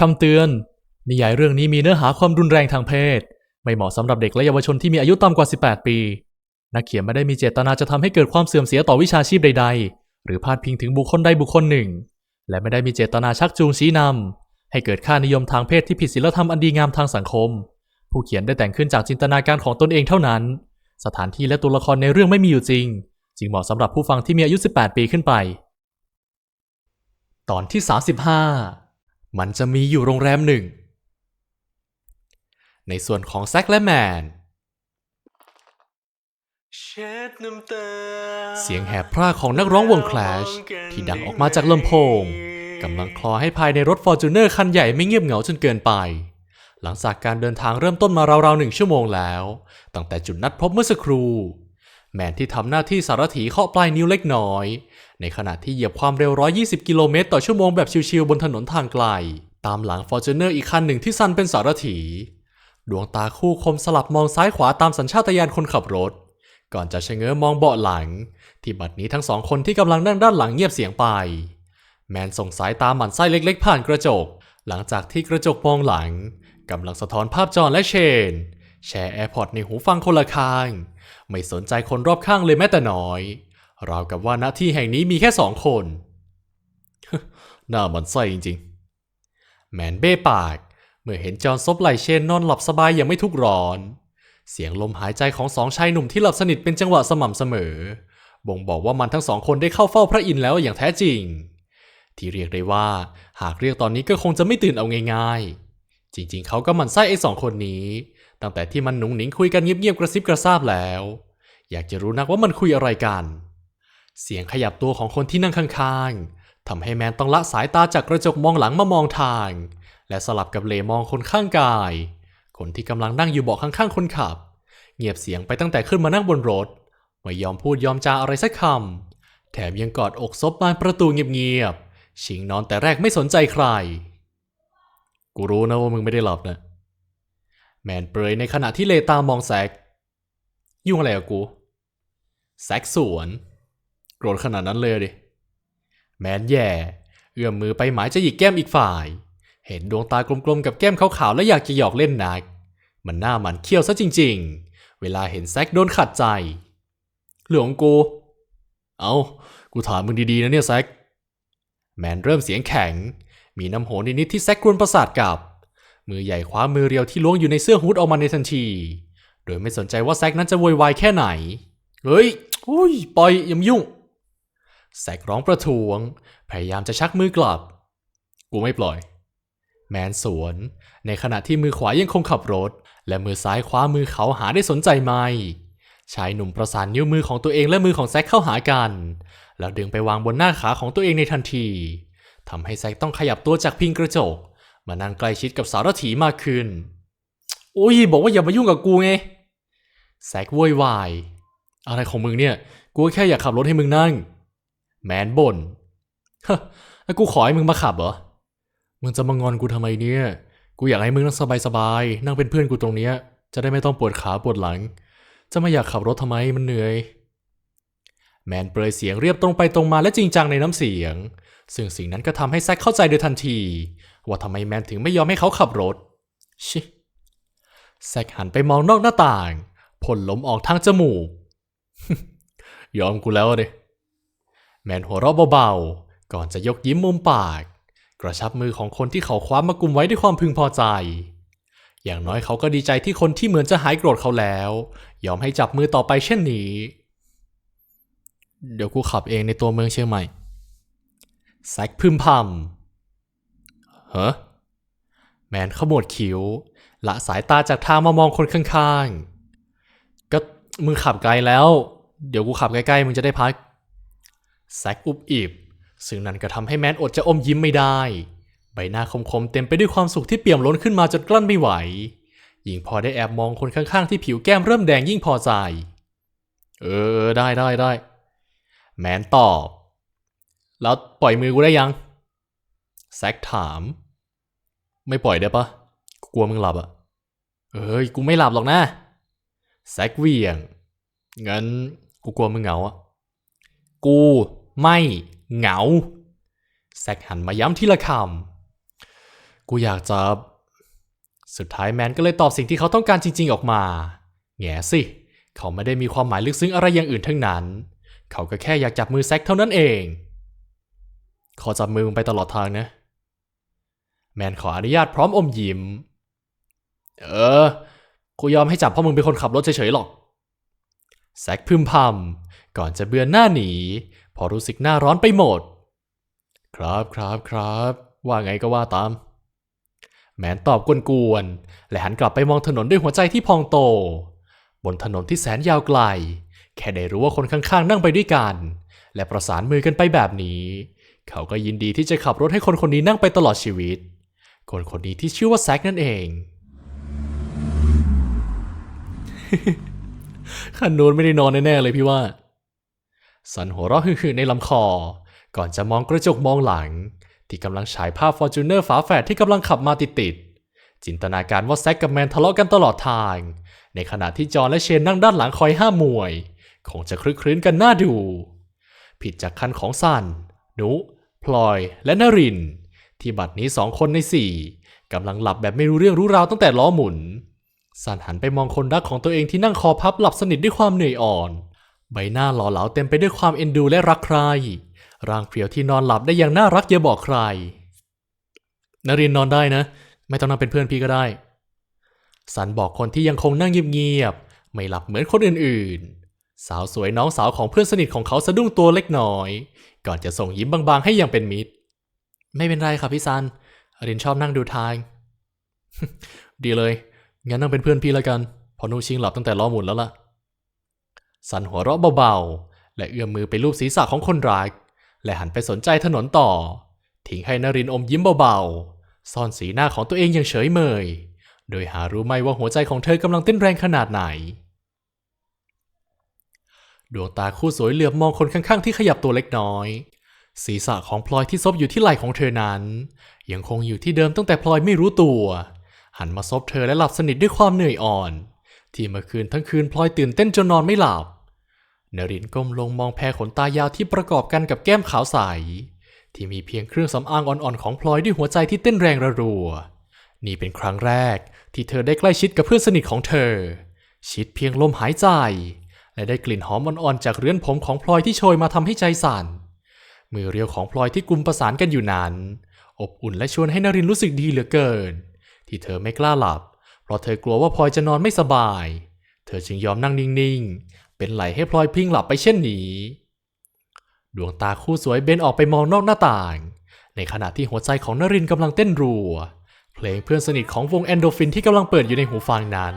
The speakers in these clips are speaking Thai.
คำเตือน นิยายเรื่องนี้มีเนื้อหาความรุนแรงทางเพศ ไม่เหมาะสำหรับเด็กและเยาวชนที่มีอายุต่ำกว่า 18 ปี นักเขียนไม่ได้มีเจตนาจะทำให้เกิดความเสื่อมเสียต่อวิชาชีพใด ๆ หรือพาดพิงถึงบุคคลใดบุคคลหนึ่ง และไม่ได้มีเจตนาชักจูงชี้นำให้เกิดค่านิยมทางเพศที่ผิดศีลธรรมอันดีงามทางสังคม ผู้เขียนได้แต่งขึ้นจากจินตนาการของตนเองเท่านั้น สถานที่และตัวละครในเรื่องไม่มีอยู่จริง จึงเหมาะสำหรับผู้ฟังที่มีอายุ 18 ปีขึ้นไป ตอนที่ 35 มันจะมีอยู่โรงแรมหนึ่ง ในส่วนของแซคและแมนเช็ดน้ำตาเสียงแหบพร่าของนักร้องวง Clash ที่ดังออกมาจากลำโพงกำลังคลอให้ภายในรถฟอร์จูเนอร์คันใหญ่ไม่เงียบเหงาจนเกินไป หลังจากการเดินทางเริ่มต้นมาราวๆหนึ่งชั่วโมงแล้ว ตั้งแต่จุดนัดพบเมื่อสักครู่ แมนที่ทำหน้าที่สารถีเคาะปลายนิ้วเล็กน้อย ในขณะที่เหยียบความเร็ว 120 กิโลเมตรต่อชั่วโมงแบบชิวๆบนถนนทางไกล ตามหลังฟอร์จูเนอร์อีกคันหนึ่งที่ซันเป็นสารถี ดวงตาคู่คมสลับมองซ้ายขวาตามสัญชาตญาณคนขับรถ ก่อนจะชะเง้อมองเบาะหลัง ที่บัดนี้ทั้งสองคนที่กำลังนั่งด้านหลังเงียบเสียงไป แมนส่งสายตาหมันไส้เล็กๆ ผ่านกระจก หลังจากที่กระจกมองหลังกำลังสะท้อนภาพจอและเชน แชร์แอร์พอร์ตในหูฟังคนละข้าง ไม่สนใจคนรอบข้างเลยแม้แต่น้อย ราวกับว่าณที่แห่งนี้มีแค่สองคน หน้ามันไส้จริงๆ แมนเบ้ปาก เมื่อเห็นจอห์นซบไหลเชนนอนหลับสบายอย่างไม่ทุกร้อน เสียงลมหายใจของสองชายหนุ่มที่หลับสนิทเป็นจังหวะสม่ำเสมอ บ่งบอกว่ามันทั้งสองคนได้เข้าเฝ้าพระอินทร์แล้วอย่างแท้จริง ที่เรียกได้ว่า หากเรียกตอนนี้ก็คงจะไม่ตื่นเอาง่ายๆ จริงๆ เขาก็มันไส้ไอ้สองคนนี้ ตั้งแต่ที่มันหนุ่งหนิงคุยกันเงียบๆกระซิบกระซาบแล้ว อยากจะรู้นักว่ามันคุยอะไรกัน เสียงขยับตัวของคนที่นั่งข้างๆทำให้แมนต้องละสายตาจากกระจกมองหลังมามองทาง และสลับกับเลมองคนข้างกาย คนที่กำลังนั่งอยู่เบาะข้างๆคนขับ เงียบเสียงไปตั้งแต่ขึ้นมานั่งบนรถ ไม่ยอมพูดยอมจาอะไรสักคำแถมยังกอดอกซบบานประตูเงียบๆชิงนอนแต่แรกไม่สนใจใคร กูรู้นะว่ามึงไม่ได้หลับนะ แมนเปรยในขณะที่เลตามองแซกยุ่งอะไรกับกูแซกสวน รธขนาดนั้นเลยดิ แมนแย่ เอื้อมมือไปหมายจะหยิกแก้มอีกฝ่าย เห็นดวงตากลมๆกับแก้มขาวๆและอยากจะหยอกเล่นนัก มันหน้ามันเขี้ยวซะจริง ๆ เวลาเห็นแซกโดนขัดใจเรื่องกู เอากูถามมึงดีๆนะเนี่ยแซก แมนเริ่มเสียงแข็ง มีน้ำโหนิดๆที่แซกกวนประสาทกับ มือใหญ่คว้ามือเรียวที่ล้วงอยู่ในเสื้อฮูดออกมาในทันที โดยไม่สนใจว่าแซกนั้นจะโวยวายแค่ไหน เฮ้ยอุ้ยปล่อยอย่ามายุ่ง แซกร้องประท้วง พยายามจะชักมือกลับ กูไม่ปล่อย แมนสวน ในขณะที่มือขวายังคงขับรถ และมือซ้ายคว้ามือเขาหาได้สนใจไหมชายหนุ่มประสานนิ้วมือของตัวเองและมือของแซกเข้าหากัน แล้วดึงไปวางบนหน้าขาของตัวเองในทันทีทำให้แซกต้องขยับตัวจากพิงกระจก มานั่งใกล้ชิดกับสารถีมากขึ้น โอ้ยบอกว่าอย่ามายุ่งกับกูไง แซกโวยวาย อะไรของมึงเนี่ย กูแค่อยากขับรถให้มึงนั่ง แมนบ่นฮะแล้วกูขอให้มึงมาขับเหรอ มึงจะมางอนกูทำไมเนี่ย กูอยากให้มึงนั่งสบายๆ นั่งเป็นเพื่อนกูตรงเนี้ย จะได้ไม่ต้องปวดขาปวดหลัง จะไม่อยากขับรถทำไมมันเหนื่อย แมนเปรยเสียงเรียบตรงไปตรงมาและจริงจังในน้ำเสียง ซึ่งสิ่งนั้นก็ทำให้แซคเข้าใจโดยทันที ว่าทำไมแมนถึงไม่ยอมให้เขาขับรถ ชิแซคหันไปมองนอกหน้าต่างพ่นลมออกทางจมูก ยอมกูแล้วเด แมนหัวเราะเบาๆ ก่อนจะยกยิ้มมุมปาก กระชับมือของคนที่เขาคว้ามากุมไว้ด้วยความพึงพอใจ อย่างน้อยเขาก็ดีใจที่คนที่เหมือนจะหายโกรธเขาแล้ว ยอมให้จับมือต่อไปเช่นนี้ เดี๋ยวกูขับเองในตัวเมืองเชียงใหม่แซกพึมพำเฮ้แมนขมวดคิ้ว ละสายตาจากทางมามองคนข้างๆ ก็มึงขับไกลแล้ว เดี๋ยวกูขับใกล้ๆ มึงจะได้พัก แซกอุบอิบ ซึ่งนั่นก็ทำให้แมนอดจะอมยิ้มไม่ได้ ใบหน้าคมๆเต็มไปด้วยความสุขที่เปี่ยมล้นขึ้นมาจนกลั้นไม่ไหวยิ่งพอได้แอบมองคนข้างๆที่ผิวแก้มเริ่มแดงยิ่งพอใจ เออได้ได้ได้ แมนตอบ แล้วปล่อยมือกูได้ยัง แซกถาม ไม่ปล่อยได้ปะกลัวมึงหลับอะเอ้ยกูไม่หลับหรอกนะ แซกเวียง งั้นกูกลัวมึงเหงาอะกู ไม่เหงา แซกหันมาย้ำทีละคำ กูอยากจะ สุดท้ายแมนก็เลยตอบสิ่งที่เขาต้องการจริง ๆออกมา แง่สิ เขาไม่ได้มีความหมายลึกซึ้งอะไรอย่างอื่นทั้งนั้น เขาก็แค่อยากจับมือแซกเท่านั้นเอง ขอจับมือมึงไปตลอดทางนะ แมนขออนุญาตพร้อมอมยิ้ม เออ กูยอมให้จับเพราะมึงเป็นคนขับรถเฉยๆหรอกแซกพึมพำก่อนจะเบือนหน้าหนี พอรู้สึกหน้าร้อนไปหมด ครับครับครับ ว่าไงก็ว่าตาม แมนตอบกวนๆ และหันกลับไปมองถนนด้วยหัวใจที่พองโต บนถนนที่แสนยาวไกล แค่ได้รู้ว่าคนข้างๆ นั่งไปด้วยกัน และประสานมือกันไปแบบนี้ เขาก็ยินดีที่จะขับรถให้คนคนนี้นั่งไปตลอดชีวิต คนคนนี้ที่ชื่อว่าแซกนั่นเองขันน้นไม่ได้นอนแน่ๆเลยพี่ว่า สันหัวเราะหึ่ๆในลำคอ ก่อนจะมองกระจกมองหลัง ที่กำลังฉายภาพฟอร์จูเนอร์ฝาแฝดที่กำลังขับมาติดๆจินตนาการว่าแซกกับแมนทะเลาะกันตลอดทาง ในขณะที่จอห์นและเชนนั่งด้านหลังคอยห้ามมวย คงจะคลึกครื้นกันน่าดู ผิดจากคันของซันนุพลอยและนริน ที่บัดนี้สองคนในสี่กำลังหลับแบบไม่รู้เรื่องรู้ราวตั้งแต่ล้อหมุนซันหันไปมองคนรักของตัวเองที่นั่งคอพับหลับสนิทด้วยความเหนื่อยอ่อน ใบหน้าหล่อเหลาเต็มไปด้วยความเอ็นดูและรักใคร ร่างเพรียวที่นอนหลับได้อย่างน่ารักอย่าบอกใครนรินนอนได้นะ ไม่ต้องนั่งเป็นเพื่อนพี่ก็ได้ สันบอกคนที่ยังคงนั่งเงียบๆ ไม่หลับเหมือนคนอื่นๆ สาวสวยน้องสาวของเพื่อนสนิทของเขาสะดุ้งตัวเล็กน้อย ก่อนจะส่งยิ้มบางๆ ให้อย่างเป็นมิตร ไม่เป็นไรครับพี่ซันรินชอบนั่งดูทาง ดีเลย งั้นนั่งเป็นเพื่อนพี่แล้วกัน พอนูชิงหลับตั้งแต่ล้อหมุนแล้วล่ะ สันหัวเราะเบาๆ และเอื้อมมือไปลูบศีรษะของคนรัก และหันไปสนใจถนนต่อ ทิ้งให้นรินอมยิ้มเบาๆ ซ่อนสีหน้าของตัวเองอย่างเฉยเมย โดยหารู้ไหมว่าหัวใจของเธอกำลังเต้นแรงขนาดไหน ดวงตาคู่สวยเหลือบมองคนข้างๆ ที่ขยับตัวเล็กน้อย ศีรษะของพลอยที่ซบอยู่ที่ไหล่ของเธอนั้น ยังคงอยู่ที่เดิมตั้งแต่พลอยไม่รู้ตัว หันมาซบเธอและหลับสนิทด้วยความเหนื่อยอ่อน ที่เมื่อคืนทั้งคืนพลอยตื่นเต้นจนนอนไม่หลับนรินทร์ก้มลงมองแพรขนตายาวที่ประกอบกันกับแก้มขาวใส ที่มีเพียงเครื่องสำอางอ่อนๆของพลอยด้วยหัวใจที่เต้นแรงระรัว นี่เป็นครั้งแรกที่เธอได้ใกล้ชิดกับเพื่อนสนิทของเธอ ชิดเพียงลมหายใจ และได้กลิ่นหอมอ่อนๆจากเรือนผมของพลอยที่โชยมาทำให้ใจสั่น มือเรียวของพลอยที่กลุ่มประสานกันอยู่นั้น อบอุ่นและชวนให้นรินทร์รู้สึกดีเหลือเกิน ที่เธอไม่กล้าหลับ เพราะเธอกลัวว่าพลอยจะนอนไม่สบาย เธอจึงยอมนั่งนิ่งๆ เป็นไหลให้พลอยพิงหลับไปเช่นนี้ ดวงตาคู่สวยเบนออกไปมองนอกหน้าต่าง ในขณะที่หัวใจของนรินกำลังเต้นรัว เพลงเพื่อนสนิทของวงแอนโดฟินที่กำลังเปิดอยู่ในหูฟังนั้น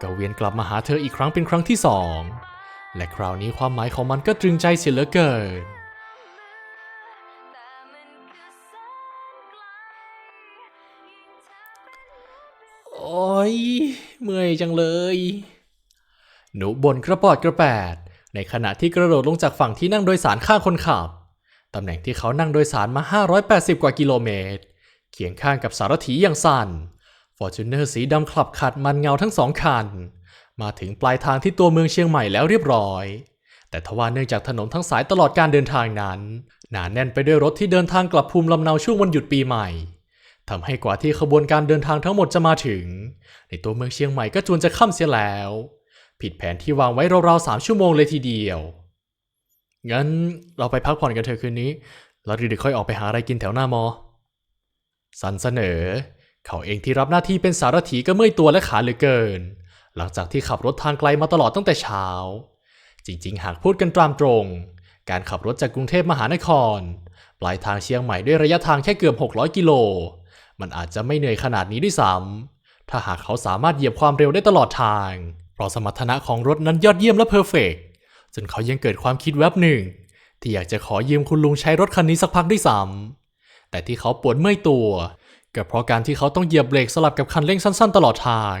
ก็เวียนกลับมาหาเธออีกครั้งเป็นครั้งที่สอง และคราวนี้ความหมายของมันก็ตรึงใจเสียเหลือเกิน ยเมื่อยจังเลย หนูบนกระปอดกระแปด ในขณะที่กระโดดลงจากฝั่งที่นั่งโดยสารข้างคนขับ ตำแหน่งที่เขานั่งโดยสารมา 580 กว่ากิโลเมตร เคียงข้างกับสารถีอย่างสั่นฟอร์จูเนอร์สีดำขับขัดมันเงาทั้งสองคัน มาถึงปลายทางที่ตัวเมืองเชียงใหม่แล้วเรียบร้อย แต่ทว่าเนื่องจากถนนทั้งสายตลอดการเดินทางนั้น หนาแน่นไปด้วยรถที่เดินทางกลับภูมิลำเนาช่วงวันหยุดปีใหม่ ทำให้กว่าที่ขบวนการเดินทางทั้งหมดจะมาถึง ในตัวเมืองเชียงใหม่ก็จวนจะค่ำเสียแล้ว ผิดแผนที่วางไว้ราวๆสามชั่วโมงเลยทีเดียว งั้นเราไปพักผ่อนกันเถอะคืนนี้ แล้วดี๋ยวค่อยออกไปหาอะไรกินแถวหน้ามอ สันเสนอ เขาเองที่รับหน้าที่เป็นสารถีก็เมื่อยตัวและขาเหลือเกิน หลังจากที่ขับรถทางไกลมาตลอดตั้งแต่เช้า จริง ๆ หากพูดกันตามตรง การขับรถจากกรุงเทพมหานคร ปลายทางเชียงใหม่ด้วยระยะทางแค่เกือบ 600 กิโล มันอาจจะไม่เหนื่อยขนาดนี้ด้วยซ้ำถ้าหากเขาสามารถเหยียบความเร็วได้ตลอดทาง เพราะสมรรถนะของรถนั้นยอดเยี่ยมและเพอร์เฟกต์จนเขายังเกิดความคิดแวบหนึ่ง ที่อยากจะขอยืมคุณลุงใช้รถคันนี้สักพักด้วยซ้ำแต่ที่เขาปวดเมื่อยตัวก็เพราะการที่เขาต้องเหยียบเบรกสลับกับคันเร่งสั้นๆ ตลอดทาง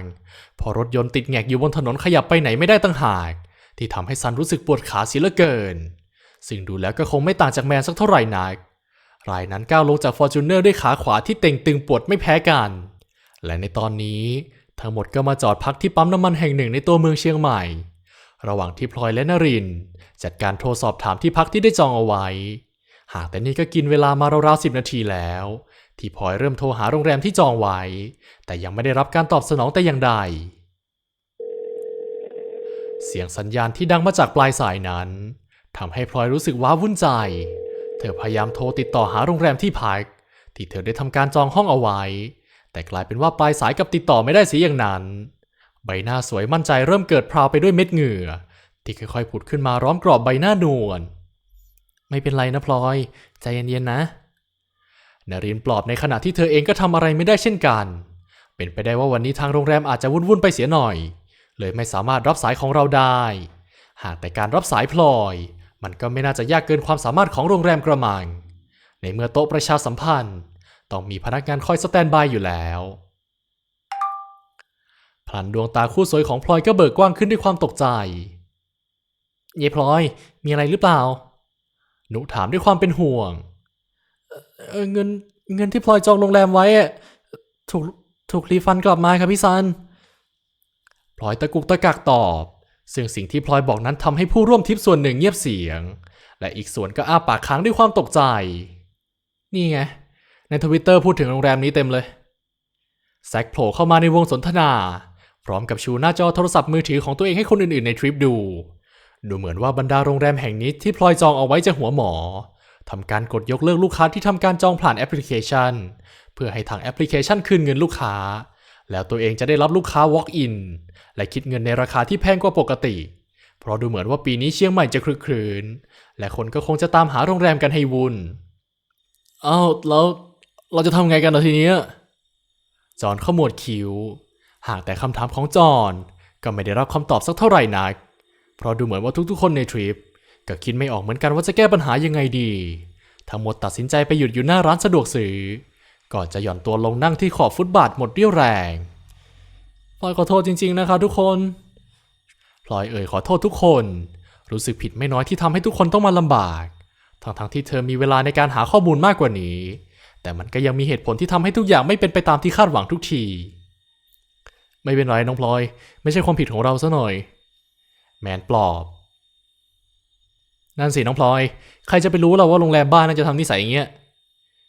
พอรถยนต์ติดแงกอยู่บนถนนขยับไปไหนไม่ได้ตั้งหาก ที่ทำให้ซันรู้สึกปวดขาเสียเหลือเกิน ซึ่งดูแล้วก็คงไม่ต่างจากแมนสักเท่าไหร่นัก รายนั้นก้าวลงจากฟอร์จูเนอร์ด้วยขาขวาที่เต่งตึงปวดไม่แพ้กัน และในตอนนี้ทั้งหมดก็มาจอดพักที่ปั๊มน้ำมันแห่งหนึ่งในตัวเมืองเชียงใหม่ ระหว่างที่พลอยและนริน จัดการโทรสอบถามที่พักที่ได้จองเอาไว้ หากแต่นี่ก็กินเวลามาราวๆสิบนาทีแล้ว ที่พลอยเริ่มโทรหาโรงแรมที่จองไว้ แต่ยังไม่ได้รับการตอบสนองแต่อย่างใด เสียงสัญญาณที่ดังมาจากปลายสายนั้นทำให้พลอยรู้สึกว้าวุ่นใจ เธอพยายามโทรติดต่อหาโรงแรมที่พักที่เธอได้ทำการจองห้องเอาไว้ แต่กลายเป็นว่าปลายสายกับติดต่อไม่ได้เสียอย่างนั้น ใบหน้าสวยมั่นใจเริ่มเกิดพราวไปด้วยเม็ดเหงื่อ ที่ค่อยๆผุดขึ้นมาร้อมกรอบใบหน้านวลไม่เป็นไรนะพลอย ใจเย็นๆนะนารินปลอบในขณะที่เธอเองก็ทำอะไรไม่ได้เช่นกัน เป็นไปได้ว่าวันนี้ทางโรงแรมอาจจะวุ่นๆไปเสียหน่อย เลยไม่สามารถรับสายของเราได้ หากแต่การรับสายพลอย มันก็ไม่น่าจะยากเกินความสามารถของโรงแรมกระมัง ในเมื่อโต๊ะประชาสัมพันธ์ ต้องมีพนักงานคอยสแตนบายอยู่แล้วพลันดวงตาคู่สวยของพลอยก็เบิกกว้างขึ้นด้วยความตกใจเยพลอย มีอะไรหรือเปล่า หนูถามด้วยความเป็นห่วงเเงินเงินที่พลอยจองโรงแรมไว้ถูกถูกรีฟันกลับมาครับพี่ซัน พลอยตะกุกตะกักตอบ ซึ่งสิ่งที่พลอยบอกนั้นทำให้ผู้ร่วมทริปส่วนหนึ่งเงียบเสียง และอีกส่วนก็อ้าปากค้างด้วยความตกใจ นี่ไง ในทวิตเตอร์พูดถึงโรงแรมนี้เต็มเลยแซคโผล่เข้ามาในวงสนทนา พร้อมกับชูหน้าจอโทรศัพท์มือถือของตัวเองให้คนอื่นๆในทริปดู ดูเหมือนว่าบรรดาโรงแรมแห่งนี้ที่พลอยจองเอาไว้จะหัวหมอทำการกดยกเลิกลูกค้าที่ทำการจองผ่านแอปพลิเคชัน เพื่อให้ทางแอปพลิเคชันคืนเงินลูกค้า แล้วตัวเองจะได้รับลูกค้า walk in และคิดเงินในราคาที่แพงกว่าปกติ เพราะดูเหมือนว่าปีนี้เชียงใหม่จะคลึกครื้นและคนก็คงจะตามหาโรงแรมกันให้วุ่นอ้าวแล้วเราจะทำไงกันล่ะทีเนี้ยจอห์นขมวดคิ้ว หากแต่คำถามของจอห์นก็ไม่ได้รับคำตอบสักเท่าไหร่นัก เพราะดูเหมือนว่าทุกๆ คนในทริปก็คิดไม่ออกเหมือนกันว่าจะแก้ปัญหายังไงดี ทั้งหมดตัดสินใจไปหยุดอยู่หน้าร้านสะดวกซื้อ ก่อนจะหย่อนตัวลงนั่งที่ขอบฟุตบาทหมดเรี่ยวแรงพลอยขอโทษจริง ๆ นะคะทุกคนพลอยเอ่ยขอโทษทุกคน รู้สึกผิดไม่น้อยที่ทำให้ทุกคนต้องมาลำบาก ทั้งๆที่เธอมีเวลาในการหาข้อมูลมากกว่านี้ แต่มันก็ยังมีเหตุผลที่ทำให้ทุกอย่างไม่เป็นไปตามที่คาดหวังทุกที ไม่เป็นไรน้องพลอย ไม่ใช่ความผิดของเราซะหน่อย แมนปลอบนั่นสิน้องพลอย ใครจะไปรู้เราว่าโรงแรมบ้านน่าจะทำนิสัยอย่างเงี้ย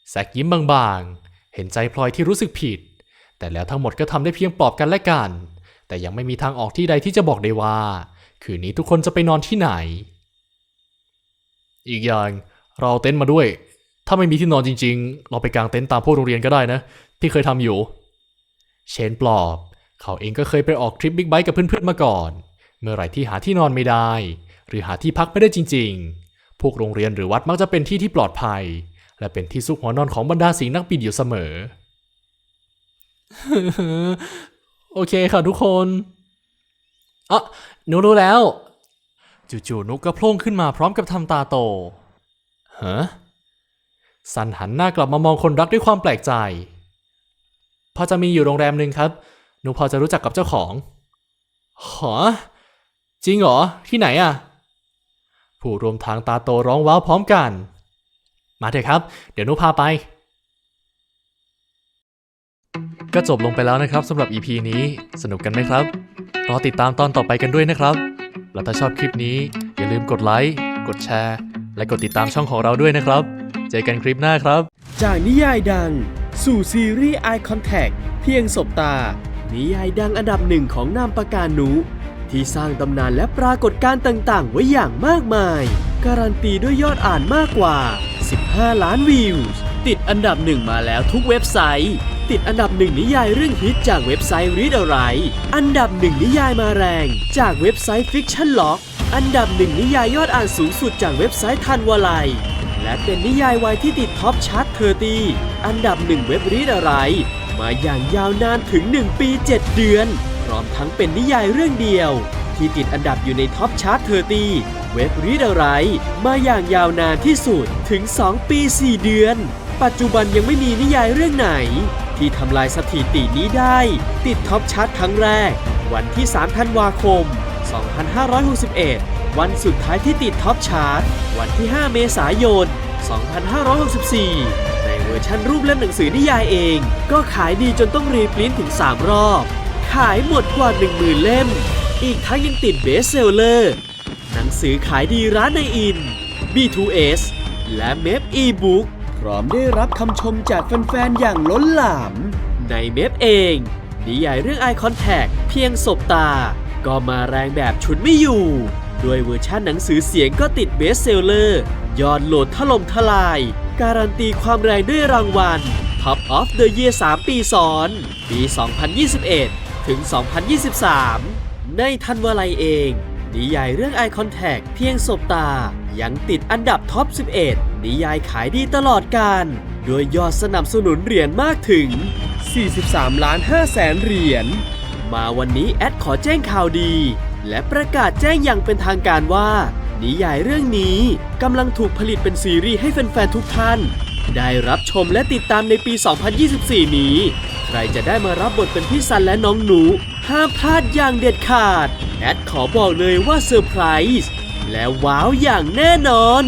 แซกยิ้มบางๆ เห็นใจพลอยที่รู้สึกผิด แต่แล้วทั้งหมดก็ทำได้เพียงปลอบกันและกัน แต่ยังไม่มีทางออกที่ใดที่จะบอกได้ว่า คืนนี้ทุกคนจะไปนอนที่ไหน อีกอย่างเราเต็นท์มาด้วย ถ้าไม่มีที่นอนจริง ๆ เราไปกางเต็นท์ตามพวกโรงเรียนก็ได้นะ ที่เคยทำอยู่ เชนปลอบ เขาเองก็เคยไปออกทริปบิ๊กไบค์กับเพื่อนๆมาก่อน เมื่อไหร่ที่หาที่นอนไม่ได้ หรือหาที่พักไม่ได้จริง ๆ พวกโรงเรียนหรือวัดมักจะเป็นที่ที่ปลอดภัย และเป็นที่ซุกหัวนอนของบรรดาสิงห์นักบินอยู่เสมอ โอเคค่ะทุกคนอะหนูรู้แล้ว จู่ๆนุกก็โผล่ขึ้นมาพร้อมกับทำตาโตฮะซันหันหน้ากลับมามองคนรักด้วยความแปลกใจ พอจะมีอยู่โรงแรมหนึ่งครับ หนูพอจะรู้จักกับเจ้าของหอจริงเหรอ ที่ไหนอะผู้รวมทางตาโตร้องว้าวพร้อมกัน มาเถอะครับ เดี๋ยวนูพาไป ก็จบลงไปแล้วนะครับสำหรับ EP นี้สนุกกันไหมครับ รอติดตามตอนต่อไปกันด้วยนะครับ แล้วถ้าชอบคลิปนี้ อย่าลืมกดไลค์กดแชร์ และกดติดตามช่องของเราด้วยนะครับ เจอกันคลิปหน้าครับ จากนิยายดัง สู่ซีรีส์ Eye Contact เพียงสบตา นิยายดังอันดับหนึ่งของนามปากกานุที่สร้างตำนานและปรากฏการณ์ต่างๆ ไว้อย่างมากมาย การันตีด้วยยอดอ่านมากกว่า 15 ล้านวิว ติดอันดับหนึ่งมาแล้วทุกเว็บไซต์ ติดอันดับหนึ่งนิยายเรื่องฮิตจากเว็บไซต์ Read อะไรอันดับหนึ่งนิยายมาแรง จากเว็บไซต์ Fiction Lock อันดับหนึ่งนิยายยอดอ่านสูงสุดจากเว็บไซต์ทันวลัย และเป็นนิยายวายที่ติดท็อปชาร์ตเทอร์ตีอันดับหนึ่งเว็บรีดอะไรมาอย่างยาวนานถึง 1 ปี 7 เดือน พร้อมทั้งเป็นนิยายเรื่องเดียว ที่ติดอันดับอยู่ในท็อปชาร์ตเทอร์ตีเว็บรีดอะไรมาอย่างยาวนานที่สุดถึง 2 ปี 4 เดือน ปัจจุบันยังไม่มีนิยายเรื่องไหน ที่ทำลายสถิตินี้ได้ ติดท็อปชาร์ตครั้งแรก วันที่ 3 ธันวาคม 2561 วันสุดท้ายที่ติดท็อปชาร์ตวันที่ 5 เมษายน 2564ในเวอร์ชันรูปเล่มหนังสือนิยายเอง ก็ขายดีจนต้องรีพรินถึง 3 รอบ ขายหมดกว่า 10,000 เล่ม อีกทั้งยังติดเบสเซลเลอร์ หนังสือขายดีร้านในอิน B2S และ m e p e-book ผร้อมได้รับคำชมจากแฟนๆ อย่างล้นหลาม ในเมฟเอง นิยายเรื่อง Eye Contact เพียงสบตา ก็มาแรงแบบชุดไม่อยู่ ด้วยเวอร์ชันหนังสือเสียงก็ติดเบสเซลเลอร์ ยอดโหลดถล่มทลาย การันตีความแรงด้วยรางวัล Top of the Year 3 ปีซ้อน ปี 2021 ถึง 2023 ในทันวลัยเอง นิยายเรื่อง Eye Contact เพียงสบตา ยังติดอันดับท็อป 11 นิยายขายดีตลอดการ โดยยอดสนับสนุนเหรียญมากถึง 43ล้าน5แสนเหรียญ มาวันนี้แอดขอแจ้งข่าวดี และประกาศแจ้งอย่างเป็นทางการว่า นิยายเรื่องนี้กำลังถูกผลิตเป็นซีรีส์ให้แฟนๆทุกท่าน ได้รับชมและติดตามในปี 2024 นี้ ใครจะได้มารับบทเป็นพี่ซันและน้องหนู ห้ามพลาดอย่างเด็ดขาด แอดขอบอกเลยว่าเซอร์ไพรส์และว้าวอย่างแน่นอน